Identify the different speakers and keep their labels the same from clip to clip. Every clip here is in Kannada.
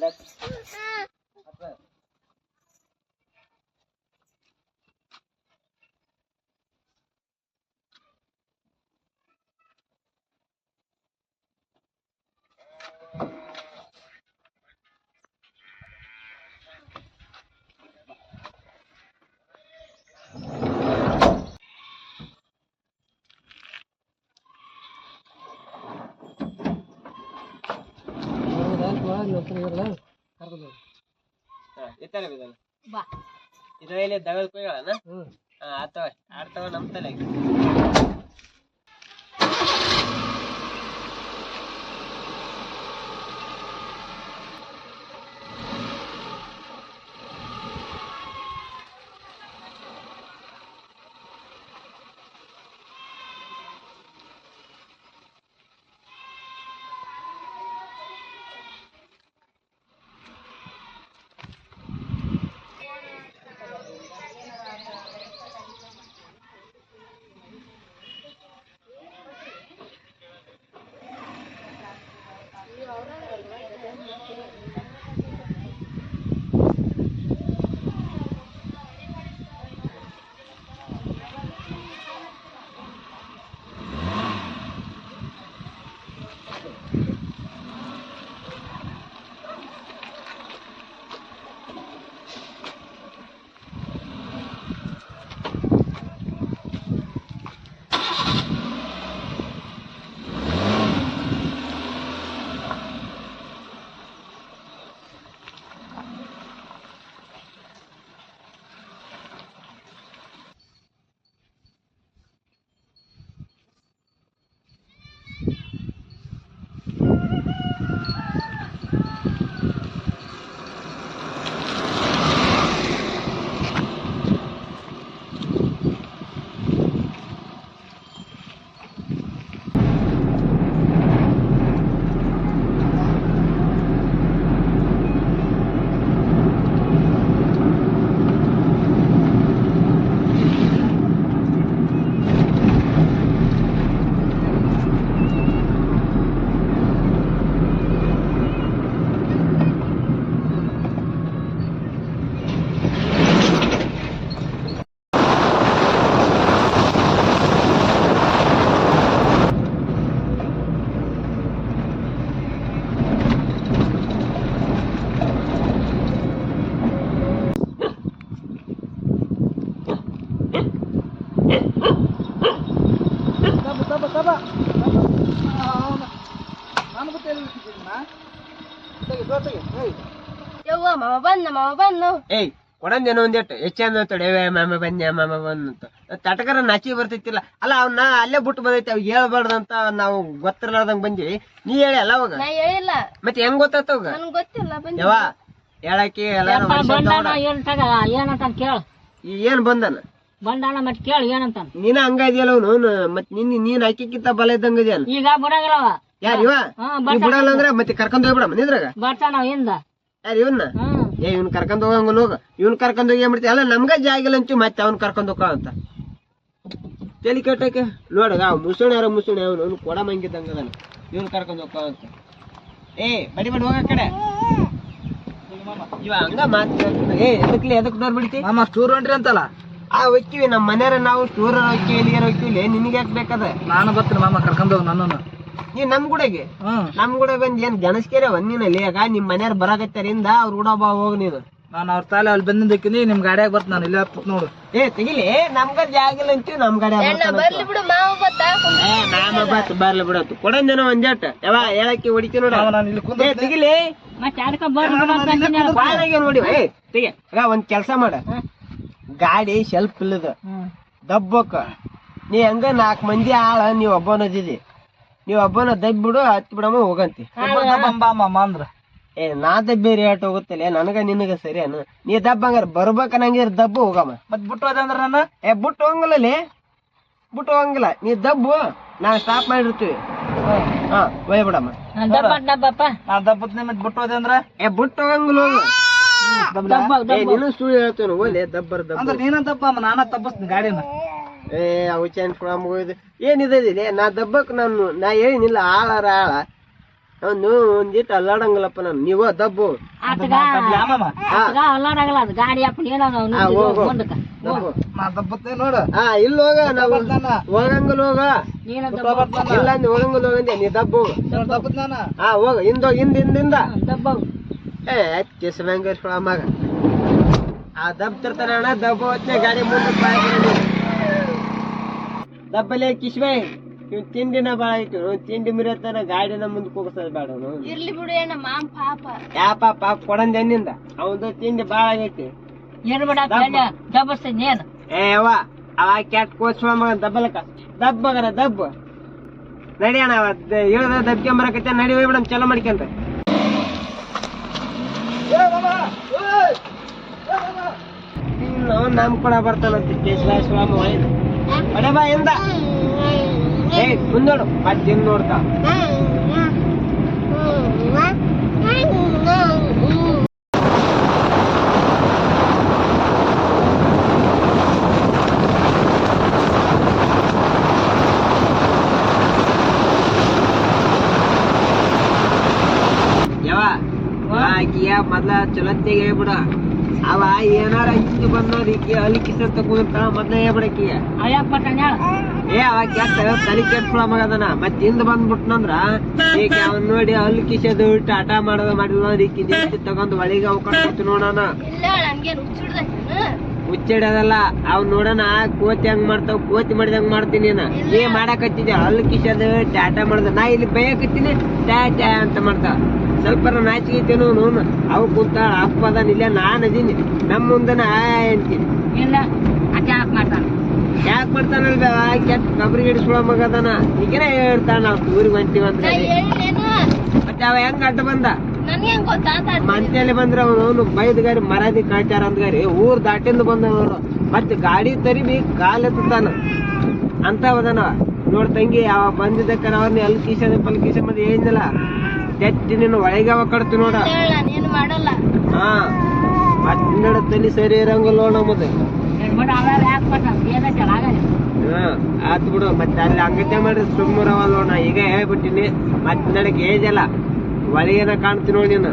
Speaker 1: 了。
Speaker 2: 嗯
Speaker 1: ಇದು ಇಲ್ಲಿ ದಗದ ಕೊಯ್ಗಳನ ಆತವ. ಆಡ್ತಾವ ನಮ್ ತಲೆ
Speaker 2: ಯವ್ವ ಮಾವ ಬಂದ ಮಾವ ಬಂದು
Speaker 1: ಏಯ್ ಕೊಡಂದೇನೋ ಒಂದೇಟು ಹೆಚ್ಚಂದ ಮಾಮ ಬಂದ್ಯ ಮಾಮ ಬಂದಂತ ತಟಕರ ನಾಚಿ ಬರ್ತೈತಿಲ್ಲ. ಅಲ್ಲ ಅವ್ನ ಅಲ್ಲೇ ಬಿಟ್ಟು ಬಂದೈತಿ. ಅವ್ ಹೇಳ್ಬಾರ್ದಂತ ನಾವು ಗೊತ್ತಿರ್ಲಾರ್ದಂಗ್ ಬಂದ್ವಿ. ನೀ ಹೇಳಿ ಅಲ್ಲ ಅವಾಗ?
Speaker 2: ನಾ ಹೇಳಿಲ್ಲ.
Speaker 1: ಮತ್ತೆ ಹೆಂಗ್ ಗೊತ್ತಾತ ಅವಾಗ?
Speaker 2: ನನ್ಗ್ ಗೊತ್ತಿಲ್ಲ ಬಂದ
Speaker 1: ಯವ್ವ ಹೇಳಕ್ಕೆ ಎಲ್ಲ
Speaker 3: ಏನಂತ ಕೇಳ.
Speaker 1: ಏನ್ ಬಂದನ?
Speaker 3: ಬಂಡಾಣ ಮತ್ ಕೇಳ ಏನಂತ
Speaker 1: ನೀನ ಹಂಗ ಇದೆಯಲ್ಲ ಅವನು ಮತ್ ನಿನ್ ನೀನ್ ಹಾಕಿಕ್ಕಿಂತ ಬಲ ಇದ್ದಂಗ ಇದೆಯಲ್ಲ
Speaker 3: ಈಗ ಬಿಡಂಗಿಲ್ಲವ.
Speaker 1: ಯಾರ ಇವ? ನೀ ಬಿಡಲ್ಲ ಅಂದ್ರೆ ಮತ್ತೆ ಕರ್ಕೊಂಡ್ ಹೋಗ್ಬಿಡ ಮನಿದ್ರಾಗ
Speaker 3: ಬರ್ತಾನ ಹಿಂದ.
Speaker 1: ಯಾರ ಇವನ್ನ ಏ ಇವ್ನ ಕರ್ಕೊಂಡ್ ಹೋಗಂಗ ಹೋಗ. ಇವ್ನ ಕರ್ಕೊಂಡ್ ಹೋಗಿ ಏನ್ ಮಾಡ್ತೀಯ ಅಲ್ಲ ನಮ್ಗ ಜಾಗ ಇಲ್ಲ ಅಂಚು ಮತ್ತೆ ಅವ್ನ ಕರ್ಕೊಂಡ್ ಹೋಗ ಅಂತ. ತಲಿ ಕೆಟ್ಟಕ್ಕೆ ನೋಡ ಅವ್ ಮುಸುಣಿ ಯಾರ ಮುಸುಣಿ ಅವನು ಅವ್ನು ಕೊಡ ಮಂಗಿದ್ದಂಗ ಅದಾನ. ಇವ್ನ ಕರ್ಕೊಂಡ್ ಹೋಗ ಅಂತ. ಏ ಬಡಿ ಬಡಿ ಹೋಗ ಆ ಕಡೆ. ಇವ ಹಂಗ ಮಾತು ಏ ಎದಕ್ಲಿ ಎದಕ್ ನೋಡ್ಬಿಡ್ತಿ?
Speaker 4: ಮಾಮ ಸ್ಟೂರ್ ಹೊಂಟ್ರಿ ಅಂತಲ್ಲ.
Speaker 1: ಆ ಒಕ್ಕಿವಿ ನಮ್ಮ ಮನೆಯವ್ರ ನಾವು ಟೂರ್ ಹೊಕ್ಕಿವಿ ಎಲ್ಲಿಗಾರ ಹೊಕ್ಕಿವಿ ನಿನಗೆ ಯಾಕೆ ಬೇಕದ?
Speaker 4: ನಾನು ಬರ್ತೀನಿ ಮಾಮ ಕರ್ಕೊಂಡು ಹೋಗ್ ನನ್ನನ್ನು.
Speaker 1: ನೀ ನಮ್ ಗುಡಿಗೆ?
Speaker 4: ಹ್ಮ್.
Speaker 1: ನಮ್ ಗುಡ ಬಂದ್ ಏನ್ ಗಣಸ್ಕೆರೆ ಒಂದಿನಲ್ಲಿ ಆಗ ನಿಮ್ ಮನೆಯವ್ರ ಬರಾಕತ್ತಾರಿಂದ ಅವ್ರ ಬಾ ಹೋಗ್ ನೀನು.
Speaker 4: ನಾನು ಅವ್ರ ತಾಲೆ ಅಲ್ಲಿ ಬಂದಿದ್ದಕ್ಕಿನಿ ನಿಮ್ ಗಾಡಿಯಾಗ ಬರ್ತ ನಾನು ಇಲ್ಲ ನೋಡು.
Speaker 1: ಏ ತೆಗಿಲಿ. ನಮ್ಗ ಜಾಗಿಲ್ಲ ಅಂತೀವಿ ನಮ್ ಗಾಡಿ
Speaker 2: ಎಣ್ಣ ಬರ್ಲಿ ಬಿಡು ಮಾವ ಬತ್ತ
Speaker 1: ನಾಮ ಬಾತ್ ಬರ್ಲಿ ಬಿಡತ್ತು ಕೊಡಂದೇನೋ ಒಂದ್ ಜಟ್. ಯಾವ ಹೇಳಕ್ಕೆ ಹೊಡಿತಿ ನೋಡ.
Speaker 4: ನಾನು ಇಲ್ಲಿ ಕುಂದ
Speaker 1: ತೆಗಿಲಿ.
Speaker 3: ಮತ್ತೆ
Speaker 1: ನೋಡಿ ಏ ತೆಗಿ. ಒಂದ್ ಕೆಲ್ಸ ಮಾಡ. ಗಾಡಿ ಶೆಲ್ಫ್ ಇಲ್ಲದ.
Speaker 3: ದಬ್ಬಕ
Speaker 1: ದಬ್ಬಕ್ಕ. ನೀ ಹಂಗ ನಾಲ್ಕ್ ಮಂದಿ ಆಳ ನೀವ್ ಒಬ್ಬನದಿದಿ ನೀವ್ ಒಬ್ಬನ ದಬ್ಬಿಡು ಹತ್ ಬಿಡಮ್ಮ ಹೋಗಂತಿ.
Speaker 4: ಅಂದ್ರ.
Speaker 1: ಏ ನಾ ದಬ್ಬಿ ರೇಟ್ ಹೋಗುತ್ತಲ್ಲ ನನಗ ನಿನಗ ಸರಿಯಾನು ನೀ ದಬ್ಬ ಹಂಗಾರ ಬರ್ಬೇಕ ನಂಗೆ ದಬ್ಬು ಹೋಗಮ್ಮ.
Speaker 4: ಮತ್ ಬಿಟ್ಟು ಹೋದೆ ಅಂದ್ರ ನಾನು
Speaker 1: ಏ ಬಿಟ್ಟು ಹೋಗಂಗಿಲ್ಲ. ಬಿಟ್ಟು ಹೋಗಂಗಿಲ್ಲ. ನೀ ದಬ್ಬು ನಾ ಸ್ಟಾಪ್ ಮಾಡಿರ್ತೀವಿ. ಹಾ ಒಯ್ ಬಿಡಮ್ಮ.
Speaker 4: ನಾ ದಬ್ಬತ್ ಮತ್ ಬಿಟ್ಟು ಹೋದೆ ಅಂದ್ರ?
Speaker 1: ಏ ಬಿಟ್ಟು ಹೋಗಂಗಿಲ್ಲ ಹೋಗು. ನೀನು ಸುಳ್ಳು ಹೇಳ್ತೇನೆ ಓಲೆ ದಬ್ಬರ್ ದಬ್ಬ.
Speaker 4: ಅಂದ್ರ ನೀನ ದಬ್ಬ ನಾನ ತಬ್ಬಸ್ತೀನಿ ಗಾಡಿನ.
Speaker 1: ಏ ಅವು ಚೇನ್ ಕೂಡ ಹೋಯ್ದು ಏನಿದೆ ನಾ ದಬ್ಬಕ್ ನಾನು ನಾ ಏನಿಲ್ಲ ಆಳಾರ ಆಳ ಅವನು ಒಂದಿಟ್ಟು ಅಲ್ಲಾಡಂಗಿಲ್ಲಪ್ಪ ನಾನು. ನೀವ ದಬ್ಬು. ಇಲ್ಲ ಹೋಗ ನಾವು
Speaker 4: ಹೋಗಂಗಲ್
Speaker 1: ಹೋಗಂಗಿಲ್ಲ ಹೋಗ ಇಲ್ಲ ಹೋಗಂಗಲ್ ಹೋಗಂಗಿಲ್ಲ ಹೋಗಂದೆ ನೀ ದಬ್ಬು.
Speaker 4: ದಬ್ಬತ್ ನಾನ.
Speaker 1: ಹಾ ಹೋಗ ಹಿಂದ ಹಿಂದ ಹಿಂದಿಂದ.
Speaker 3: ದಬ್ಬ.
Speaker 1: ಏ ಕಿಸ್ಮಂಗ ಮಗ. ಆ ದಬ್ತಿರ್ತಾನ ಅಣ್ಣ ದಬ್ಬ ಹೊತ್ನೆ ಗಾಡಿ ಮುಂದೆ ದಬ್ಬಲೆ ಕಿಸ್ಮೈ ಇವ್ ತಿಂಡಿನ ಬಾಳ ಐತಿ ತಿಂಡಿ ಮುರಿಯತ್ತಾನ ಗಾಡಿನ ಮುಂದಕ್ಕೆ ಹೋಗ್ತದ ಬೇಡ.
Speaker 2: ಇರ್ಲಿ ಬಿಡು ಅಣ್ಣ ಮಾಮ್ ಪಾಪ.
Speaker 1: ಯಾ ಪಾಪ ಕೊಡಂದ ಎಣ್ಣಿಂದ ಅವಂದು ತಿಂಡಿ ಬಾಳ ಆಗೈತಿ.
Speaker 3: ಏನು ಬಿಡ ದಬ್ಬಸ್ತೇನೆ ಏನು?
Speaker 1: ಏ ಅವ್ವ ಅವ ಕ್ಯಾಟ್ ಕೋಚ್ ಮಗ ದಬ್ಬಲಕ ದಬ್ಬ ಮಗನ ದಬ್ಬ ನಡಿ ಅಣ್ಣ ಹೇಳ್ದ ದಬ್ಕೊಂಬರಕತ್ತೆ ನಡಿ ಹೋಗ್ಬಿಡಮ್ ಚಲೋ ಮಾಡ್ಕೊಂತ. ನಮ್ ಕೂಡ ಬರ್ತಾನಂತೆ ಕೇಶವ ಬಡ ಬಾ ಎಂದ ಏ ಮುಂದೋಡು ಮತ್ತೆ ಹಿಂದ್ ನೋಡ್ತಾ ಯಾವ ಆಕಿಯ ಮೊದ್ಲ ಚಲತ್ತಿಗೆ ಹೇಳ್ಬಿಡ ಅವ ಏನಾರ ಹಿಂದೆ ಬಂದೋದ್ ಈಕಿ ಅಲ್ಲಿ ಕಿಸನ್ ತಗೊಂತ ಮೊದ್ಲ ಹೇಳ್ಬಿಡಕಿ ಏ ಅವ ಕೆಟ್ಟ ತಲೆ ಕೆಟ್ಟ ಮಗದನ ಮತ್ ಹಿಂದ್ ಬಂದ್ಬಿಟ್ನಂದ್ರ ಈಗ ಅವ್ನ ನೋಡಿ ಅಲ್ಲಿ ಕಿಸದು ಟಾಟಾ ಮಾಡೋದು ಅಂದ್ರೆ ಈಕಿ ತಗೊಂಡ್ ಒಳಗೆ ಅವಕಾಶ ನೋಡೋಣ. ಮುಚ್ಚಿಡೋದಲ್ಲ ಅವ್ ನೋಡೋಣ ಕೋತಿ ಹಂಗ್ ಮಾಡ್ತಾವ್ ಕೋತಿ ಮಾಡಿದಂಗ್ ಮಾಡ್ತೀನಿ ನಾ ಏ ಮಾಡಾಕತ್ತಿದ್ದೆ ಅಲ್ಲಿ ಕಿಸದ ಟಾಟಾ ಮಾಡ್ದ. ನಾ ಇಲ್ಲಿ ಬೈಯಕತ್ತೀನಿ ಟ್ಯಾ ಟ್ಯಾ ಅಂತ ಮಾಡ್ತಾವ. ಸ್ವಲ್ಪ ನಾಚಿಕೆ ಐತೇನೋ ನೋನು ಅವ್ ಕುಂತಾಳ ಅಪ್ಪ ಅದಾನ ಇಲ್ಲ ನಾನು ಅದೀನಿ. ನಮ್ ಮುಂದನ ಆ ಅಂತೀನಿ.
Speaker 3: ಇಲ್ಲ ಅಕ್ಕ ಯಾಕೆ ಮಾಡ್ತಾನೆ
Speaker 1: ಯಾಕೆ ಮಾಡ್ತಾನಲ್ವ ಕೆಟ್ಟ ಕಬ್ರಿ ಹಿಡಿಸ್ಕೊಳ ಮಗ ಅದಾನ. ಈಗೇನೆ ಹೇಳ್ತಾನ ನಾವ್ ಊರಿಗೆ ಹೊಂಟಿವಿ
Speaker 2: ಅಂತ
Speaker 1: ಮತ್ತೆ ಅವ ಹೆಂಗ್ ಅಡ್ಡ ಬಂದ? ಮಂತ್ಯಲ್ಲಿ ಬಂದ್ರ ಅವನು ಬೈದ್ ಗಾರಿ ಮರಾದಿ ಕಾಟ್ಯಾರ ಅಂದ್ ಗಾರಿ ಊರ್ ದಾಟಿಂದ ಬಂದವನು ಮತ್ತೆ ಗಾಡಿ ತರಿಬಿ ಕಾಲೆತ್ತಾನ ಅಂತ ಅವದನ ನೋಡ್ ತಂಗಿ ಅವ ಬಂದಿದ್ದಕ್ಕ ಅವ್ರನ್ನ ಎಲ್ ಕೀಸದ ಪಲ್ ಕಿಸ ಮತ್ತೆ ಏನಿಲ್ಲ. ತೆತ್ತಿ ನಿನ್ನ ಒಳಗೆ ಅವ ಕಡ್ತು ನೋಡ.
Speaker 2: ಹೇಳ ಮಾಡಲ್ಲ.
Speaker 1: ಹಾ ಮತ್ತೆ ನೋಡ ತಲಿ ಸರಿ ಇರಂಗಿಲ್ಲ ನೋಡ ನಮ್ಮದು.
Speaker 3: ಎರಡು ಬಿಡ
Speaker 1: ಆತ್ ಮತ್ತೆ ಅಲ್ಲಿ ಅಂಗತ್ಯ ಮಾಡಿ ಸುಮ್ಮರವಲ್ಲ ನಾ. ಈಗ ಹೇಳ್ಬಿಟ್ಟಿನಿ ಮತ್ತೆ ನಡಕ್ ಏಜ್ ಅಲ್ಲ. ಒಳಗೇನ ಕಾಣ್ತೀನಿ ನೋಡಿ ನೀನು.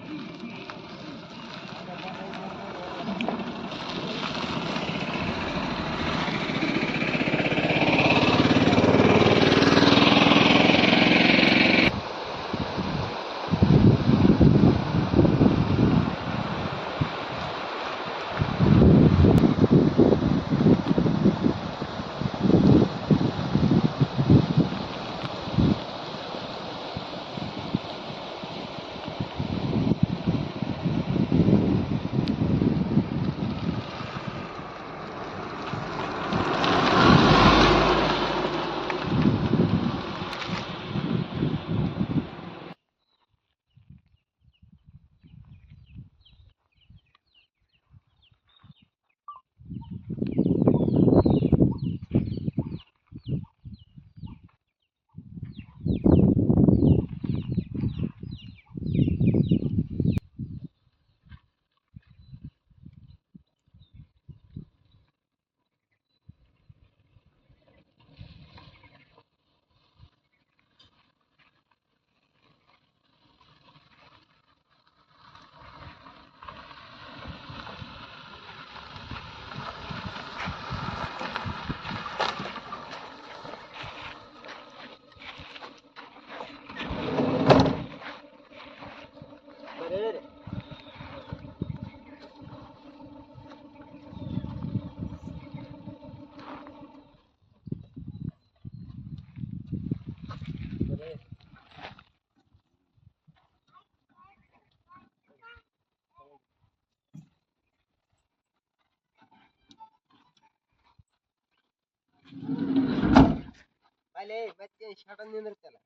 Speaker 1: ಅಲ್ಲೇ ಮತ್ತೆ ಶಟನ್ ನಿಂದಿರ್ತಲ್ಲ.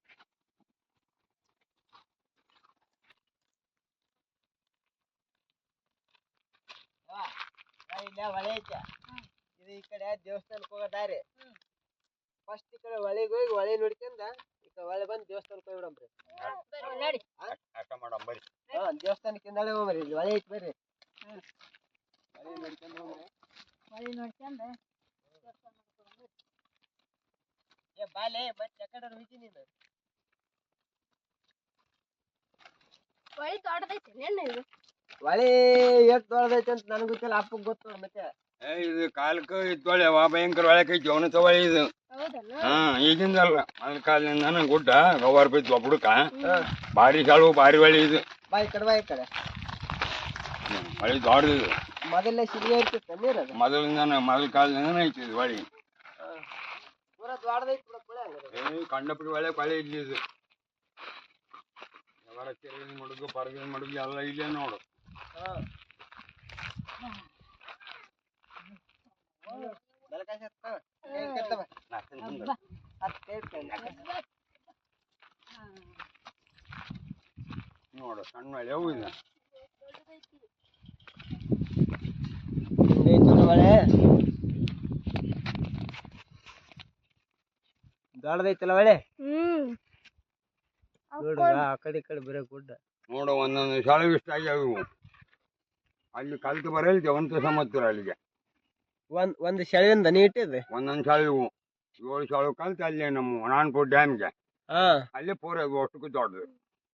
Speaker 1: ಇಲ್ಲ ಹೊಳೆ ಐತೆ. ಇದು ಈ ಕಡೆ ದೇವಸ್ಥಾನಕ್ಕೆ ಹೋಗೋ ದಾರಿ. ಫಸ್ಟ್ ಈ ಕಡೆ ಹೊಳೆಗೆ ಹೋಗಿ ಹೊಳೆ ನೋಡ್ಕೊಂಡ ಮತ್ತ ಹೊಳೆ ಬಂದು ದೇವಸ್ಥಾನಕ್ಕೆ ಹೋಗ್ಬಿಡಮ್ರಿ
Speaker 3: ನಡಿ.
Speaker 1: ಹಾ? ದೇವಸ್ಥಾನಕ್ಕೆ ನಾಳೆ ಹೋಗ್ರಿ ಇಲ್ಲಿ ಒಳ್ಳೆ ಐತಿ ಬರ್ರಿ. ಹೊಳೆ ನೋಡ್ಕೊಂಡು ಹೋಗ್ರಿ
Speaker 3: ಮಳಿ ನೋಡ್ಕೊಂಡ
Speaker 1: ಏ ಬಾಲೆ ಮತ್ತೆ ಯಾಕಡೆ ಹೋಯ್ತಿ ನೀನು?
Speaker 2: ದೊಡ್ಡದೈತಿ ಏನ್ ಇದು?
Speaker 1: ಒಳ್ಳೆ ಎಷ್ಟ್ ದೊಡ್ಡದೈತೆ ಅಂತ ನನಗೆ ಗೊತ್ತಿಲ್ಲ ಅಪ್ಪಗ್ ಗೊತ್ತು ಮತ್ತೆ.
Speaker 5: ಏ ಇದು ಕಾಲಕ್ಕೆ ಇದ್ದೊಳೆ ವಾ ಭಯಂಕರ ತಗೊಳ್ಳಿ ಇದು. ಹಾ ಈಗಿಂದಲ್ಲ ಮೊದಲ ಕಾಲದಿಂದ ಗುಡ್ಡ ಗವಾರ್ ಬಿದ್ದು ಒಬ್ಬಡುಕ ಬಾರಿ ಕಾಳು ಬಾರಿ ಹೊಳಿ ಇದು.
Speaker 1: ಬಾ ಈ ಕಡೆ ಬಾ ಈ ಕಡೆ.
Speaker 5: ಹೊಳಿ ದೊಡ್ಡದು
Speaker 1: ಮೊದಲೇ ಸಿಡಿಗೆ ಇರ್ತಿತ್ತ ನೀರ್
Speaker 5: ಮೊದಲಿಂದ ಮೊದಲ ಕಾಲದಿಂದ ಐತಿ ಇದು ಹೊಳಿ.
Speaker 1: ಪೂರ ದೊಡ್ಡದೈತಿ ಬಿಡ ಕುಳೆ ಹಂಗಾರೆ
Speaker 5: ಏ ಕಂಡಪಡಿ ಒಳ್ಳೆ ಹೊಳೆ ಇಲ್ಲಿ ಇದು ಯಾವಾರ ಕೆರೆ ಮಡುಗು ಪರಗಿನ ಮಡುಗು ಎಲ್ಲ ಇಲ್ಲೇ ನೋಡು
Speaker 1: ಹಾ ಬೆಳಕಾಸಿ ಹತ್ತ ಕೈ ಕಟ್ಟವ ಹತ್ತು ಕೈ ಇಟ್ಕೊಂಡು
Speaker 5: ನೋಡು ಸಣ್ಣ ಹೊಳೆ ಅವು ಇದು
Speaker 1: ಒಳ್ಳೆ ದೊಡ್ಡದೈತಲ್ಲ ಒಳ್ಳೆ?
Speaker 2: ಹ್ಮ್.
Speaker 1: ನೋಡು ಆ ಕಡೆ ಈ ಕಡೆ ಬರೀ ಗುಡ್ಡ.
Speaker 5: ನೋಡು ಒಂದೊಂದು ಶಾಲೆ ಇಷ್ಟ ಆಗ್ಯಾವ. ಇವು ಅಲ್ಲಿ ಕಲ್ತು ಬರಲ್ತಿ ಒಂದು ಸಮತ್ತರ ಅಲ್ಲಿಗೆ.
Speaker 1: ಒಂದ್ ಒಂದ್ ಶೆಳವಿಂದ ನೀ ಇಟ್ಟಿದ್ದೆ?
Speaker 5: ಒಂದೊಂದು ಶಾಲೆ ಇವು. ಏಳು ಶಾಲೆ ಕಲ್ತು ಅಲ್ಲಿ ನಮ್ಮ ನಾನ್ಪುರ್ ಡ್ಯಾಮ್ಗೆ.
Speaker 1: ಹಾ.
Speaker 5: ಅಲ್ಲೇ ಪೂರ ಅಷ್ಟಕ್ಕೂ ದೊಡ್ಡದು.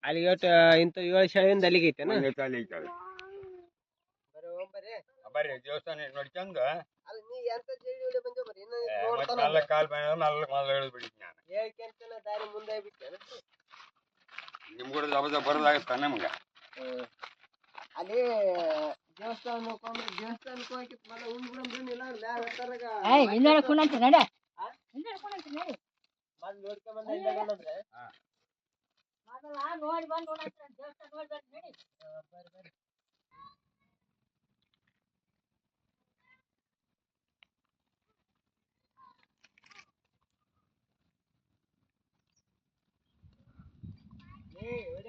Speaker 1: ಅಲ್ಲಿಗೆ ಒಟ್ಟು ಇಂಥ ಏಳು ಶೆಳವಿಂದ ಅಲ್ಲಿಗೆ ಐತೆನ?
Speaker 5: ಅಲ್ಲಿ ಐತವೆ ಬರ್ರಿ ದೇವಸ್ಥಾನ ನೋಡ್ಕೊಂಡ
Speaker 1: ಅಲ್ಲ ನೀ ಎಂತ ಜೇಡಿ ಒಳ್ಳೆ ಬಂದೆ ಬರ್ರಿ ಇನ್ನ ನೋಡ್ತಾನ
Speaker 5: ಕಾಲ್ ಮೇಲೆ ಮೆಲ್ಲ ಮೊದಲು ಹಿಡಿದು ಬಿಡಿ ನಾನು.
Speaker 1: ಹೇಳ್ಕೊಂತನ ದಾರಿ ಮುಂದೆ ಬಿಟ್ಟೆ
Speaker 5: ನಿಮ್ ಕೂಡ ದಬದ ಬರೋದಾಗತ್ತ ನಮ್ಗ?
Speaker 1: ಅಲ್ಲಿ ದೇವಸ್ಥಾನ ನೋಡ್ಕೊಂಡ್ರೆ ದೇವಸ್ಥಾನಕ್ಕೆ ಹೋಗಿ ಮನೆ ಉಂಡ್ ಬಿಡಂಬ್ರಿ ಇಲ್ಲ ಮ್ಯಾಗ ಹತ್ತರಾಗ
Speaker 3: ಕುಣಂತ ನಡೆ. ಹಿಂದೆ ಕುಣಂತ ನಡಿ.
Speaker 1: ಬಂದ್ ನೋಡ್ಕೊಂಡ್ ಬಂದ ಹಿಂದೆ ಬಂದ್ರೆ
Speaker 3: ಮೊದಲ ನೋಡಿ ಬಂದು ನೋಡಂತ ದೇವಸ್ಥಾನ ನೋಡಿ ಬಂದು ನಡಿ.
Speaker 1: ಏ ಒಡೆ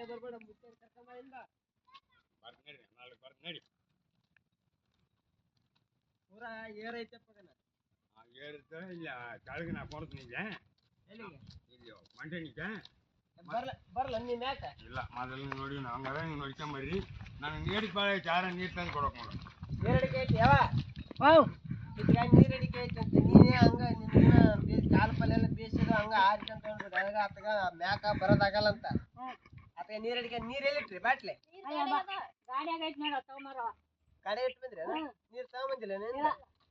Speaker 1: ಬರ್ಬೇಡ ಮುಖ್ಯ ಕರ್ಕೊಂಬಂದ
Speaker 5: ನಡಿ
Speaker 1: ಪೂರಾ ಏರೈತಪ್ಪ ಅದನ್ನ
Speaker 5: ಏರಿತ ಇಲ್ಲ ಕೆಳಗೆ ನಾ ಕೊಡ್ತೀನಿ ಈಗ
Speaker 1: ಎಲ್ಲಿಗೆ
Speaker 5: ಇಲ್ಲಿ ಮಂಟನಿಗೆ
Speaker 1: ಬರ್ಲ ಬರ್ಲ ನೀ ಮ್ಯಾಕ
Speaker 5: ಇಲ್ಲ ಮೊದಲು ನೋಡಿ ನಾವು ಹಂಗಾರ ನೀವು ನೋಡ್ಕೊಂಬರ್ರಿ ನಾನು ನೀರಿಗೆ ಬಾಳ ಚಾರ ನೀರು ತಂದು ಕೊಡೋಕೆ ನೋಡು.
Speaker 1: ನೀರಡಿಕೆ ಐತಿ ಯಾವ? ನೀರ್ ನೀರಡಿಕೆ ಐತಿ ಅಂತ ನೀನೇ ಹಂಗ ನಿನ್ನ ಕಾಲ ಪಲ್ಯ ಎಲ್ಲ ಬೇಸಿದ ಹಂಗ ಆರಿಕಂತ ಹೇಳ್ಬಿಟ್ಟು ಅದಾಗ ಆತಗ ಮ್ಯಾಕ ಬರೋದಾಗಲ್ಲ ಅಂತ. ಆತಗ ನೀರಡಿಕೆ ನೀರ್ ಎಲ್ಲಿಟ್ರಿ ಬಾಟ್ಲೆ?
Speaker 3: ಗಾಡಿಯಾಗ ಐತಿ ನೋಡ ತಗೊಂಬಾರವ.
Speaker 1: ಕಡೆ ಇಟ್ಟು ಬಂದ್ರಿ? ನೀರ್ ತಗೊಂಬಂದಿಲ್ಲ ನೀನು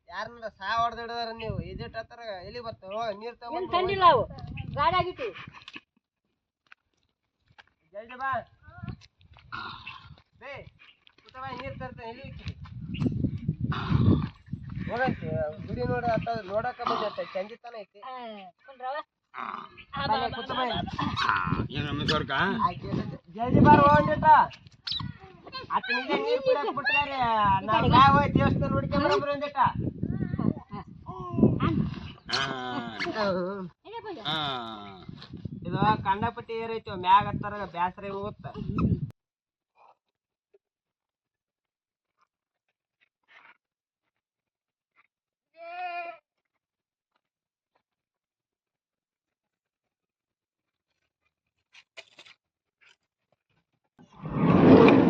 Speaker 1: ಯಾರನ್ನ ಸಾ ಹೊಡೆದಿಡದಾರ ನೀವು? ಇದಿಟ್ಟು ಹತ್ತಾರ ಎಲ್ಲಿ ಬರ್ತಾವ ನೀರ್
Speaker 3: ತಗೊಂಡಿಲ್ಲ ಅವು? ಗಾಡಿಯಾಗಿಟ್ಟು
Speaker 1: ಜಲ್ದಿ ಬಾ. ಬೇ ಕೂತ ಬಾ ನೀರ್ ತರ್ತೇನೆ ಎಲ್ಲಿ ಇಕ್ಕಿರಿ ಹೋಗಂತಿ ಗುಡಿ ನೋಡ ಅತ್ತ ನೋಡಕ ಬಂದೈತೆ ಚಂದಿತನ ಐತಿ. ಜಲ್ದಿ ಬಾರ ಹೋಗಿಟ್ಟ ಅತ್ತ ನಿಜ ನೀರ್ ಕುಡಿಯಕ್ ಬಿಟ್ಟಾರೆ ಯಾವ ದೇವಸ್ಥಾನ ನೋಡ್ಕೊಂಡ್ ಬರೋಬ್ರಿ ಇದು ಕಂಡಪಟ್ಟಿ ಏರೈತಿ ಮ್ಯಾಗ ಹತ್ತಾರ ಬ್ಯಾಸರ ಹೋಗುತ್ತ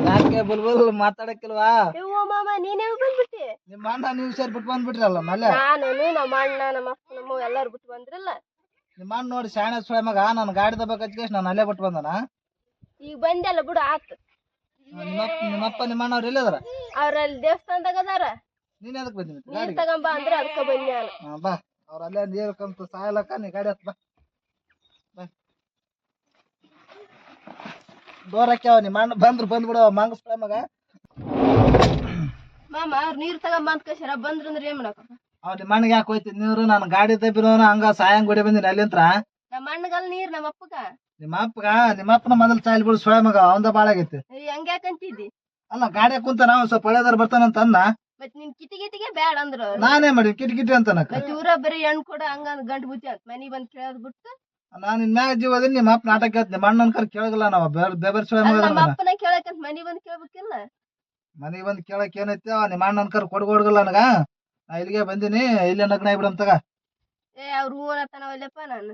Speaker 4: ಯಾಕೆ ಬುಲ್ಬುಲ್ ಮಾತಾಡಕ್ಕಿಲ್ವಾ?
Speaker 2: ಯವ್ವ ಮಾಮ ನೀನೇ ಬಂದ್ಬಿಟ್ಟಿ?
Speaker 4: ನಿಮ್ಮ ಅಣ್ಣ ನೀವು ಸೇರಿ ಬಿಟ್ಟು ಬಂದ್ಬಿಟ್ರಲ್ಲ ಮಲ್ಲೆ?
Speaker 2: ನಾನು ನಮ್ಮ ಅಣ್ಣ ನಮ್ಮ ಅಪ್ಪ ನಮ್ಮ ಎಲ್ಲರೂ ಬಿಟ್ಟು ಬಂದ್ರಲ್ಲ?
Speaker 4: ನಿಮ್ಮ ಅಣ್ಣ ನೋಡಿ ಶಾಣೆ ಸುಳೆ ಮಗ ನಾನು ಗಾಡಿ ದಬ್ಬಕ್ ಹಚ್ಕೇಶ್ ನಾನು ಅಲ್ಲೇ ಬಿಟ್ಟು ಬಂದನ?
Speaker 2: ಈಗ ಬಂದೆಲ್ಲ ಬಿಡು ಆತ್.
Speaker 4: ನಿಮ್ಮಪ್ಪ ನಿಮ್ಮಪ್ಪ ನಿಮ್ಮ ಅಣ್ಣ ಅವ್ರು ಎಲ್ಲಿದಾರ
Speaker 2: ಅವ್ರಲ್ಲಿ ದೇವಸ್ಥಾನದಾಗ ಅದಾರ.
Speaker 4: ನೀನ್ ಎದಕ್ ಬಂದಿ
Speaker 2: ನೀರ್ ತಗೊಂಬ ಅಂದ್ರೆ ಅದಕ್ಕೆ ಬಂದೆ ನಾನು.
Speaker 4: ಬಾ. ಅವ್ರ ಅಲ್ಲೇ ನೀರು ಕಂತು ಸಾಯಲಕ್ಕ ನೀ ಗಾಡಿ ಹತ್ ಬಾ. ಡೋರ್ ಹಾಕ್ಯಾವ ನಿಮ್ಮ ಅಣ್ಣ ಬಂದ್ರು ಬಂದ್ಬಿಡವ ಮಂಗ ಸುಳೆ ಮಗ.
Speaker 2: ಮಾಮ ಅವ್ರ ನೀರ್ ತಗೊಂಬ ಅಂತ ಕಳ್ಸ್ಯಾರ ಬಂದ್ರಂದ್ರೆ ಏನ್ ಮಾಡಕಪ್ಪ
Speaker 4: ಅವ್ ನಿಮ್ಮ ಅಣ್ಣಗೆ ಯಾಕೆ ಹೋಯ್ತಿ ನೀರು ನಾನು ಗಾಡಿ ತಪ್ಪಿರೋನ ಹಂಗ ಸಾಯಂಗ್ ಗುಡಿ ಬಂದಿನಿ ಅಲ್ಲಿಂತ್ರ
Speaker 2: ನಮ್ಮ ಅಣ್ಣಗಲ್ ನೀರ್ ನಮ್ಮ ಅಪ್ಪಗ.
Speaker 4: ನಿಮ್ಮ ಅಪ್ಪಗ? ನಿಮ್ಮ ಅಪ್ಪನ ಮೊದಲು ಸಾಯ್ಲಿ ಬಿಡು ಸೊಳೆ ಮಗ ಅವಂದ ಬಾಳ ಆಗೈತಿ.
Speaker 2: ಹಂಗ್ಯಾಕಂತಿದ್ದಿ
Speaker 4: ಅಲ್ಲ ಗಾಡಿ ಕುಂತ ನಾವು ಸ್ವಲ್ಪ ಒಳ್ಳೆದಾರ ಬರ್ತಾನಂತ ಅನ್ನ
Speaker 2: ಮತ್ ನಿನ್ ಕಿಟಿ ಕಿಟಿಗೆ ಬ್ಯಾಡ ಅಂದ್ರ
Speaker 4: ನಾನೇ ಮಾಡಿ ಕಿಟಿ ಕಿಟಿ
Speaker 2: ಮತ್ ಇವ್ರ ಬರೀ ಹೆಣ್ ಕೊಡ ಹಂಗ ಗಂಟ್ ಬುತ್ತಿ ಅಂತ ಮನಿ ಬಂದ್ ಕೇಳೋದ್ ಬಿಟ್ಟು
Speaker 4: ನಾನು ಇನ್ ಮ್ಯಾಗ ಜೀವ ಅದೀನಿ ನಿಮ್ಮ ಅಪ್ಪ ನಾಟಕ ಹೇಳ್ತೀನಿ ನಿಮ್ಮ ಅಣ್ಣನ ಕರ್ ಕೇಳಗಲ್ಲ ನಾವು ಬೇರೆ ಬೇರೆ ಸುಳೆ ಮಗ
Speaker 2: ನಮ್ಮ ಅಪ್ಪನ ಕೇಳಕಂತ ಮನಿ ಬಂದ್ ಕೇಳ್ಬೇಕಿಲ್ಲ.
Speaker 4: ಮನೆಗೆ ಬಂದು ಕೇಳಕ್ ಏನೈತಿ ನಿಮ್ಮ ಅಣ್ಣನ ಕರ್ ಕೊಡ್ಕೊಡ್ಗಲ್ಲ ನನಗ. ನಾ ಇಲ್ಲಿಗೆ ಬಂದಿನಿ ಇಲ್ಲೇ ನಗ್ನ ಬಿಡಮ್ ತಗ.
Speaker 2: ಏ ಅವ್ರ ಹೂವನ ತನವಲ್ಲಪ್ಪ ನಾನು.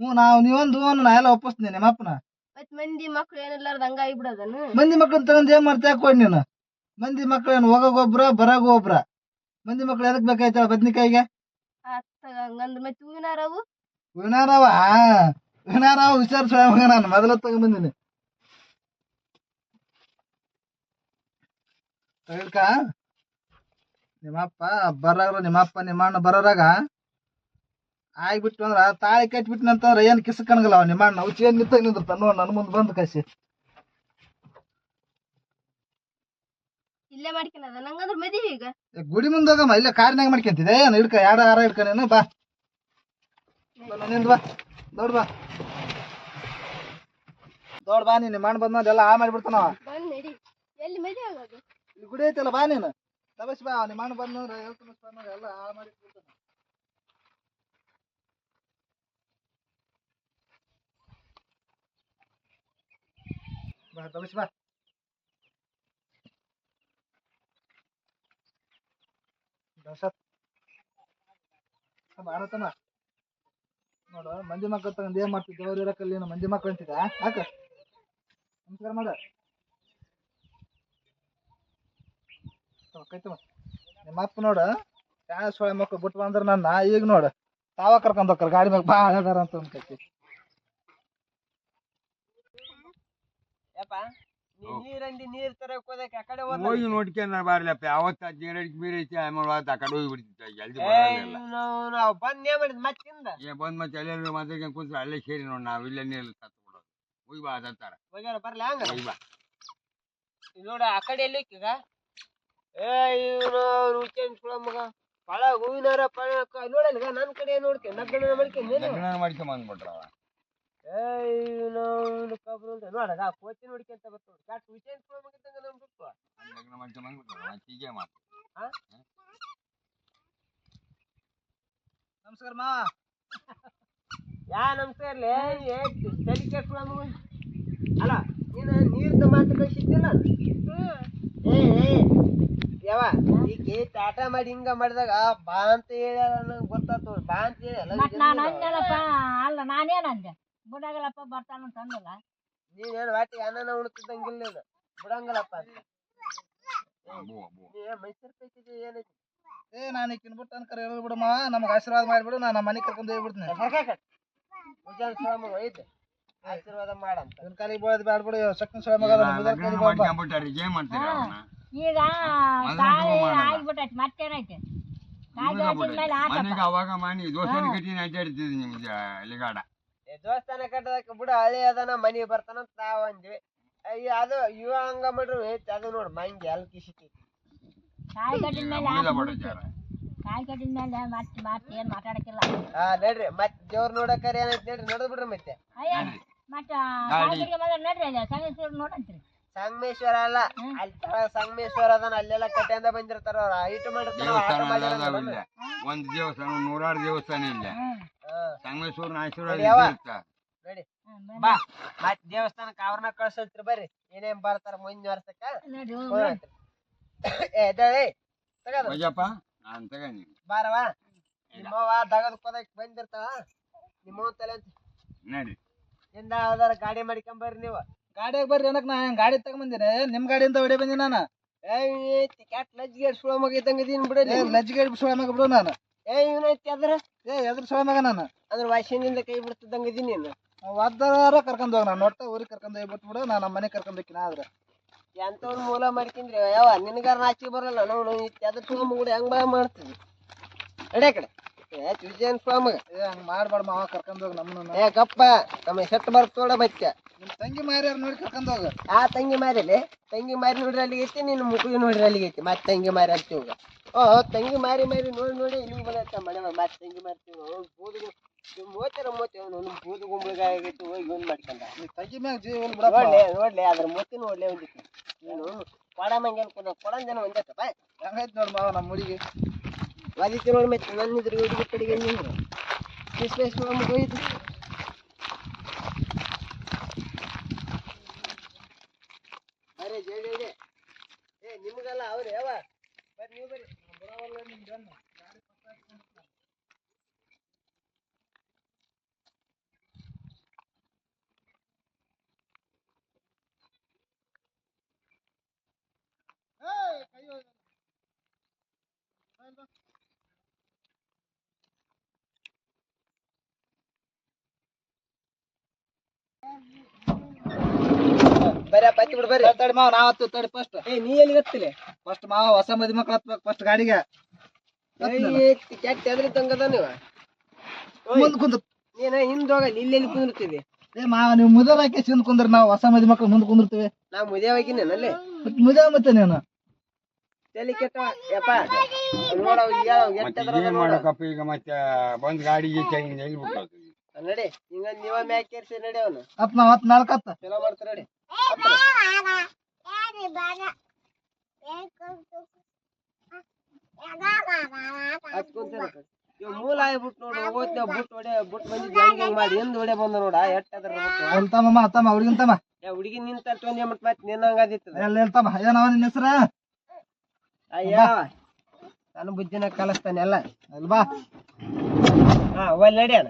Speaker 4: ಹ್ಞೂ ನಾವು ನೀವೊಂದು ನಾ ಎಲ್ಲ ಒಪ್ಪಿಸ್ತೀನಿ ನಿಮ್ಮ ಅಪ್ಪನ.
Speaker 2: ಮತ್ ಮಂದಿ ಮಕ್ಳು ಏನಿಲ್ಲಾರ್ದ ಹಂಗ ಆಗಿಬಿಡದನು
Speaker 4: ಮಂದಿ ಮಕ್ಳನ್ನ ತಗೊಂಡ್ ಏನ್ ಮಾಡ್ತಾ ಹಾಕೊಂಡ್ ನೀನು? ಮಂದಿ ಮಕ್ಳು ಏನು ಹೋಗೋ ಒಬ್ರ ಬರಾಗ ಒಬ್ರ ಮಂದಿ ಮಕ್ಳು ಎದಕ್ ಬೇಕಾಯ್ತಾಳ ಬದ್ನಿಕಾಯಿಗೆ?
Speaker 2: ಹಂಗಂದ್ರ ಮತ್ತೆ ಹೂವಿನಾರವು
Speaker 4: ವಿನಾರವ ವಿನಾರವ ವಿಚಾರಿಸ ಮಗ ನಾನು ಮೊದಲ ತಗೊಂಡ್ಬಂದಿನಿ ತಗೊಳ್ಕ. ನಿಮ್ಮಪ್ಪ ಬರಾಗ ನಿಮ್ಮಪ್ಪ ನಿಮ್ಮ ಅಣ್ಣ ಬರೋರಾಗ ಆಗ್ಬಿಟ್ಟು ಅಂದ್ರ ತಾಳಿ ಕಟ್ಬಿಟ್ನಂತಂದ್ರ ಏನ್ ಕಿಸ್ ಕಣಗಲ್ಲ ಅವ್ ನಿಮ್ಮ ಅಣ್ಣ ಉಚ್ಚಿ ಏನ್ ನಿಂತಾಗ ನಿಂದಿರ್ತಾನ ನೋಡ್ ನನ್ನ ಮುಂದೆ ಬಂದು ಕಸಿ.
Speaker 2: ಇಲ್ಲೇ ಮಾಡ್ಕೊಂಡ್ರೆ ನಂಗಂದ್ರ ಮದಿವಿ ಈಗ.
Speaker 4: ಗುಡಿ ಮುಂದೆ ಹೋಗಮ್ಮ. ಇಲ್ಲೇ ಕಾರಿನಾಗ ಮಾಡ್ಕೊಂತಿದೆ ಏನು ಹಿಡ್ಕ? ಎರಡು ಹಾರ ಹಿಡ್ಕ ನೀನು ಬಾ. ಬಾ, ದೊಡ್ಡ ಬಾ. ದೊಡ್ಡ ಬಾ ನೀನು ಎಲ್ಲ ಆ
Speaker 2: ಮಾಡಿಬಿಡ್ತಾನ. ಎಲ್ಲಿ ಆಗೋದು?
Speaker 4: ಇಲ್ಲಿ ಗುಡಿ ಐತಲ್ಲ ಬಾ ನೀನು. ತಬಸ್ ಬಾ ನಿಮ್ಮ ಮಣ್ಣು ಬಂದ್ರೆ ಎಲ್ಲ ಆ ಮಾಡಿ ಬಾ ತಬಸ್ ಬಾ. ನೋಡು, ಮಂದಿ ಮಕ್ಕಳು ತಗೊಂಡು ಏನ್ ಮಾಡ್ತಿದ್ದೆ, ಅವ್ರ ಇರಕ್ಕಲ್ಲಿ ಏನು ಮಂದಿ ಮಕ್ಕಳು ಅಂತಿದ್ದ ಯಾಕ? ನಮಸ್ಕಾರ ಮಾಡ. ನಿಮ್ಮ ಅಪ್ಪ ನೋಡು ಯಾವ ಸೊಳ್ಳೆ ಮಕ್ಕಳು ಬಿಟ್ಟು ಬಂದ್ರ ನನ್ನ, ಈಗ ನೋಡು. ತಾವ ಕರ್ಕೊಂಡ್ ಹೋಗ್ತಾರ, ಗಾಡಿ ಮ್ಯಾಗ ಬಾ, ಅದಾರ ಅಂತ ಅನ್ಕೈತಿ.
Speaker 1: ಯಪ್ಪ. ನೀ ನೀರಂದಿ ನೀರ್ ತರಕ್ ಹೋದಕ್ಕೆ ಆ ಕಡೆ
Speaker 5: ಹೋಗಿ ನೋಡ್ಕೊಂಡ್ ಬಾರ್ಲಪ್ಪ. ಯಾವತ್ತ ಮೀರ್ ಐತಿ ಆಮೇಲೆ ಆ ಕಡೆ ಹೋಗಿ ಬಿಡ್ತಿದ್ದ ಜಲ್ದಿ ಇಲ್ಲ.
Speaker 1: ನಾವು ಬಂದ್ ಮಾಡಿದ್ ಮತ್ತಿಂದ?
Speaker 5: ಏ ಬಂದ್ ಮತ್ತೆ ಎಲ್ಲೆಲ್ಲ ಮಾತಾಡ್ಕೊಂಡ್ ಕೂತ್ರೆ ಅಲ್ಲೇ ಸೇರಿ ನೋಡಿ ನಾವು ಇಲ್ಲೇ ನೀರು ತತ್ ಬಿಡೋದು. ಹೋಗಿ ಬಾ ಅದಂತಾರ
Speaker 1: ಹೋಗ್ಯಾರ ಬರ್ಲಿ ಹಂಗ?
Speaker 5: ಹೋಗಿ ಬಾ.
Speaker 1: ನೋಡ ಆ ಕಡೆ ಎಲ್ಲಿ ಈಗ? ಏ ಇವ್ರು ರುಚೇನ್ ಮಗ. ಪಳ ಹೂವಿನಾರ ಪಳ ನೋಡಲ್ಲ ನನ್ ಕಡೆ ನೋಡ್ತೀನಿ ನಗ್ಗಣ
Speaker 5: ಲಗ್ನ ಮಾಡ್ಕೊಂಡ್ ಬಂದ್ಬಿಟ್ರವ
Speaker 1: ಏ ಇವನು ಕಬ್ರು ಅಂತ ನೋಡಗ ಕೋತಿ ನೋಡ್ಕೊಂತ ಬರ್ತಾವ ಕ್ಯಾಟ್ ರುಚೇನ್ ಸುಳ ಮಗ ನಮ್ ಬಿಟ್ಟು
Speaker 5: ಲಗ್ನ ಮಾಡ್ಕೊಂಡ್ ಹೀಗೆ ಮಾತು
Speaker 4: ನಮಸ್ಕಾರ ಮಾವ.
Speaker 1: ಯಾ ನಮಸ್ಕಾರ ಇರ್ಲಿ. ಏ ತಲೆ ಕೆಟ್ಟ ಮಗ. ಅಲ್ಲ ನೀನು ನೀರ್ದ ಮಾತು ಕಳಿಸಿದ್ದಿಲ್ಲ ಏ ಏ ಯಾವ ಈಗ ಟಾಟ ಮಾಡಿ ಹಿಂಗ ಮಾಡಿದಾಗ ಬಾ ಅಂತ ಹೇಳ ನಂಗೆ ಗೊತ್ತಾತು ಬಾ ಅಂತ ಹೇಳಿ
Speaker 3: ಅಲ್ಲ ನಾನೇನ್ ಬರ್ತಾನ ಬರ್ತಾನಂತ ಅಂದಲ್ಲ?
Speaker 1: ನೀನೇನು ವಾಟಿ ಅನ್ನ ಉಣ್ತಿದ್ದಂಗಿಲ್ಲ ನೀನು. ಬಿಡಂಗಿಲ್ಲಪ್ಪ ಅಂತ. ಮೈಸೂರು ಪೈಕಿದೆ ಏನೈತಿ?
Speaker 4: ಏ ನಾನು ಈಕಿನ ಕರೆ ಹೇಳಿ ಬಿಡಮ್ಮ ನಮಗೆ ಆಶೀರ್ವಾದ ಮಾಡಿಬಿಡು ನಾನು ನಮ್ಮ ಮನೆಗೆ ಕರ್ಕೊಂಡು ಹೋಗ್ಬಿಡ್ತೀನಿ.
Speaker 1: ಸ್ವಾಮಿ ಆಶೀರ್ವಾದ ಮಾಡಂತ
Speaker 4: ಇವನ್ ಕಾಲಿಗೆ ಬೀಳೋದು ಬ್ಯಾಡ ಬಿಡು ಸಕ್ಕಿನ ಮಗ ಕಾಲಿಗೆ ಬೀಳೋದ್
Speaker 3: ಈಗ ತಾಳಿ. ಆಗ್ಬಿಟ್ಟೈತಿ ಮತ್ತೇನೈತಿ?
Speaker 5: ಮನೆಗೆ ಅವಾಗ ಮಾಡಿ ದೋಸೆ ಕಟ್ಟಿ ಅಡ್ಡಾಡ್ತಿದ್ವಿ ನಿಮ್ಗೆ ಎಲ್ಲಿಗಾಡ
Speaker 1: ಏ ದೇವಸ್ಥಾನ ಕಟ್ಟದಕ್ಕೆ ಬಿಡ ಹಳೆ ಅದನ ಮನಿ ಬರ್ತಾನ ನಾವ್ ಅಂದ್ವಿ. ಅಯ್ಯ ಅದು ಇವ ಹಂಗ ಮಾಡ್ರಿ ಐತಿ ಅದು ನೋಡ್ ಮಂಗಿ ಅಲ್ಲಿ ಕಿಸಿತಿ
Speaker 3: ಕಾಯಿ ಕಟ್ಟಿದ ಮೇಲೆ ಕಾಯಿ ಕಟ್ಟಿದ ಮೇಲೆ ಮತ್ತೆ ಮತ್ತೆ ಏನ್ ಮಾತಾಡಕ್ಕಿಲ್ಲ.
Speaker 1: ಹಾ ನಡ್ರಿ ಮತ್ ದೇವ್ರ ನೋಡಕ್ಕಾರ ಏನೈತಿ ನಡ್ರಿ ನೋಡದ್ ಬಿಡ್ರಿ ಮತ್ತೆ.
Speaker 3: ಅಯ್ಯ. ಮತ್ತ. ಕಾಯಿ ನಡ್ರಿ ನೋಡಂತ್ರಿ.
Speaker 1: ಸಂಗಮೇಶ್ವರ ಅಲ್ಲ ಅಲ್ಲಿ ಸಂಗಮೇಶ್ವರ ಅದನ್ನ ಅಲ್ಲೆಲ್ಲ ಕಟ್ಟೆಯಿಂದ ಬಂದಿರ್ತಾರ ಅವ್ರ. ಐಟ್ ಮಾಡಿರ್ತಾರ ಆಟ
Speaker 5: ದೇವಸ್ಥಾನ
Speaker 1: ಮಾಡಿರ
Speaker 5: ಅದಾವಿಲ್ಲ ಒಂದ್ ದೇವಸ್ಥಾನ ನೂರಾರು ದೇವಸ್ಥಾನ ಇಲ್ಲ.
Speaker 3: ಸಂಗಮೇಶ್ವರ
Speaker 5: ಸಂಗಮೇಶ್ವರನ ಆಶೀರ್ವಾದ. ಇದ್ದೇ ಇರ್ತ.
Speaker 1: ನಡಿ. ಬಾ. ಮತ್ ದೇವಸ್ಥಾನಕ್ಕೆ ಅವ್ರನ್ನ ಕಳ್ಸಂತ್ರಿ ಬರ್ರಿ. ಏನೇನ್ ಬರ್ತಾರ ಮುಂದಿನ ವರ್ಷಕ್ಕ?
Speaker 3: ಬಂದಿರ್ತಾವ
Speaker 1: ನಿಮ್ಮ. ಏ ಎದ್ದೇಳಿ ತಗದು
Speaker 5: ಹೋಗ್ಯಪ್ಪ ನಾನ್ ತಗೊಂಡಿ
Speaker 1: ಬಾರವ ನಿಮ್ಮವ್ವ ದಗದ ಕೊದಕ್ ಬಂದಿರ್ತಾಳ. ನಿಮ್ಮವ್ವ ತಲೆ ಅಂತ.
Speaker 5: ನಡಿ.
Speaker 1: ಹಿಂದ ಯಾವ್ದಾರ ಗಾಡಿ ಮಾಡ್ಕೊಂಬರ್ರಿ ನೀವು.
Speaker 4: ಗಾಡಿಯಾಗ ಬರ್ರಿ ಏನಕ್ ನಾ ಹೆಂಗ್ ಗಾಡಿ ತಗೊಂಬಂದಿನಿ? ನಿಮ್ ಗಾಡಿಯಿಂದ ಹೊಡಿ ಬಂದಿ ನಾನು.
Speaker 1: ಏ ಕ್ಯಾಟ್ ಗೇಟ್ ಸುಳ ಮಗ ಇದ್ದಂಗ ಇದೀನಿ ಬಿಡಲಿ
Speaker 4: ಏ ಸುಳ ಮಗ ಬಿಡು ನಾನು.
Speaker 1: ಏ ಇವನೈತಿ ಅದ್ರ
Speaker 4: ಏ ಎದ್ರ ಸುಳ ಮಗ ನಾನು?
Speaker 1: ಅದ್ರ ವಾಶಿನಿಂದ ಕೈ ಬಿಡ್ತಿದ್ದಂಗ ಇದೀನಿ ನೀನು
Speaker 4: ಒದ್ದಾರ ಕರ್ಕೊಂಡ್ ಹೋಗ ನಾನು. ಒಟ್ಟ ಊರಿಗೆ ಕರ್ಕೊಂಡ್ ಹೋಗಿ ಬಿಟ್ಬಿಡು. ನಾನು ನಮ್ಮ ಮನೆಗೆ ಕರ್ಕೊಂಡ್ ಹೋಗ್ತೀನಿ ಆದ್ರೆ.
Speaker 1: ಎಂತವ್ರ ಮೂಲ ಮಾಡ್ಕೊಂಡ್ರಿ ಯಾವ ನಿನಗಾರ ನಾಚಿ ಬರಲ್ಲ. ನೋಡು ಅದ್ರ ಸುಳ ಮಗ ಹೆಂಗ್ ಬಾ ಮಾಡ್ತೀವಿ ಎಡೆ ಕಡೆ. ಏ ವಿಜಯನ್ ಸುಳ
Speaker 4: ಏ ಹಂಗ್ ಮಾಡ್ಬೇಡ ಮಾವ ಕರ್ಕೊಂಡ್ ಹೋಗಿ ನಮ್ಮನ್ನ.
Speaker 1: ಏ ಗಪ್ಪ ನಮ್ಮ ಸೆಟ್ ಬರ್ತೋಡ ಬಚ್ಚ
Speaker 4: ನಿಮ್ ತಂಗಿ ಮಾರಿಯಾರ ನೋಡಿ ಕರ್ಕೊಂಡ್ ಹೋಗ.
Speaker 1: ಆ ತಂಗಿ ಮಾರಿಲಿ ತಂಗಿ ಮಾರಿ ನೋಡ್ರಿ ಅಲ್ಲಿಗೆ ಐತಿ ನಿನ್ನ ಮುಗುಳಿ ನೋಡ್ರಿ ಅಲ್ಲಿಗೆ ಐತಿ. ಮತ್ತೆ ತಂಗಿ ಮಾರಿ ಅಂತೀವಿ ಈಗ ಓ ತಂಗಿ ಮಾರಿ ಮಾರಿ ನೋಡಿ ನೋಡಿ ಇಲ್ಲಿ ಬಂದೈತೆ ಮಳೆ ಮತ್ತೆ ತಂಗಿ ಮಾರ್ತೀವಿ ಬೂದು ಮೂವತ್ತರ ಮೂವತ್ತು ಅವನು ಬೂದು ಗುಂಬಳಿಗಾಯ ಆಗೈತಿ ಹೋಗಿ ಒಂದು ಮಾಡ್ಕೊಂಡ.
Speaker 4: ನಿಮ್ ತಂಗಿ ಮ್ಯಾಗ ಜೀವ
Speaker 1: ನೋಡ್ಲಿ ನೋಡ್ಲಿ ಅದ್ರ ಮೂತಿ ನೋಡ್ಲಿ ಒಂದಿತ್ತು ನೀನು ಕೊಡ ಮಂಗೆ ಅನ್ಕೊಂಡ ಕೊಡ ಜನ ಬಾಯ್
Speaker 4: ಹೆಂಗೈತ್ ನೋಡ್ ಮಾವ ನಮ್ಮ ಹುಡುಗಿ.
Speaker 1: ವಾದಿತ್ಯ ನೋಡಿ ಮತ್ತೆ ನನ್ನ ಇದ್ರ ಹೋಗಿ ಕಡೆಗೆ ನಿಂದ್ರು ಎಷ್ಟು ಎಷ್ಟು ನಮ್ಗೆ ಹೋಯ್ತು ಅರೆ ಜೇ ಜೇ ಏ ನಿಮಗಲ್ಲ ಅವ್ರು ಯಾವ ಬರ್ರಿ ನೀವು ಬರ್ರಿ ಬರೋವಲ್ಲ ನಿಮ್ಗೆ ಜನ Thank you. ಬರ್ರಿ ಪತ್ತಿ ಬಿಡು ಬರ್ರಿ
Speaker 4: ತಡಿ ಮಾವ ನಾವ್ ಹತ್ತು ತಡಿ ಫಸ್ಟ್
Speaker 1: ಏ ನೀ ಎಲ್ಲಿ ಗೊತ್ತಿಲ್ಲ
Speaker 4: ಫಸ್ಟ್ ಮಾವ ಹೊಸ ಮದಿ ಮಕ್ಳು ಹತ್ಬೇಕು ಫಸ್ಟ್ ಗಾಡಿಗೆ.
Speaker 1: ಕೆಟ್ಟ ಎದ್ರಿ ತಂಗದ ನೀವು?
Speaker 4: ಮುಂದ್ ಕುಂದ್ರ.
Speaker 1: ನೀನ ಇಲ್ಲೆಲ್ಲಿ
Speaker 4: ಏ ಮಾವ ನೀವು ಮುದ ಹಾಕಿ ಹಿಂದ್ ಕುಂದ್ರ ನಾವು ಹೊಸ ಮದಿ ಮಕ್ಳು ಮುಂದ್ ಕುಂದಿರ್ತೀವಿ.
Speaker 1: ನಾವ್ ಮುದೇ
Speaker 4: ಮತ್ ಮುದೇ ಮತ್ತೆ ನೀನು.
Speaker 1: ತಲೆ ಕೆಟ್ಟ ಯಪ್ಪ.
Speaker 5: ಮಾಡಕಪ್ಪ ಈಗ ಮತ್ತೆ ಬಂದ್ ಗಾಡಿಗೆ ಚೈನ್ ಎಲ್ಲಿ ಬಿಟ್ಟು
Speaker 1: ನಡಿ ಹಿಂಗ ನೀವ ಮ್ಯಾಕ್ ಕೇರ್ಸಿ ನಡಿ ಅವನು.
Speaker 4: ಹತ್ ನಾವ್ ಹತ್ ನಾಲ್ಕು ಹತ್ತ.
Speaker 1: ಚಲೋ ಮಾಡ್ತಾರ ನಡಿ. ಮೂಲ ಆಗ್ಬಿಟ್ಟು ನೋಡು ಹೋಗ್ತೇವ ಬುಟ್ ಹೊಡೆ ಬುಟ್ ಬಂದಿದ್ದು ಹೆಂಗ್ ಮಾಡಿ ಹಿಂದ್ ಹೊಡೆ ಬಂದ ನೋಡ ಎಟ್ಟ ಅದ್ರ
Speaker 4: ಹೇಳ್ತಮ್ಮ ಅತ್ತಮ್ಮ ಹುಡುಗಿಂತಮ್ಮ
Speaker 1: ಯಾ ಹುಡುಗಿ ನಿಂತ ತೊಂದೆ ಮತ್ ನಿನ್ನ ನಿನ್ನಂಗದಿತ್ತದ
Speaker 4: ಎಲ್ಲ ಹೇಳ್ತಮ್ಮ ಏನವ ನಿನ್ನ ಹೆಸರ
Speaker 1: ಅಯ್ಯ ನನ್ನ ಬುದ್ಧಿನ ಕಲಿಸ್ತಾನೆ ಎಲ್ಲ
Speaker 4: ಅಲ್ವಾ?
Speaker 1: ಹಾ ಒಳ್ಳೆ ಅಣ್ಣ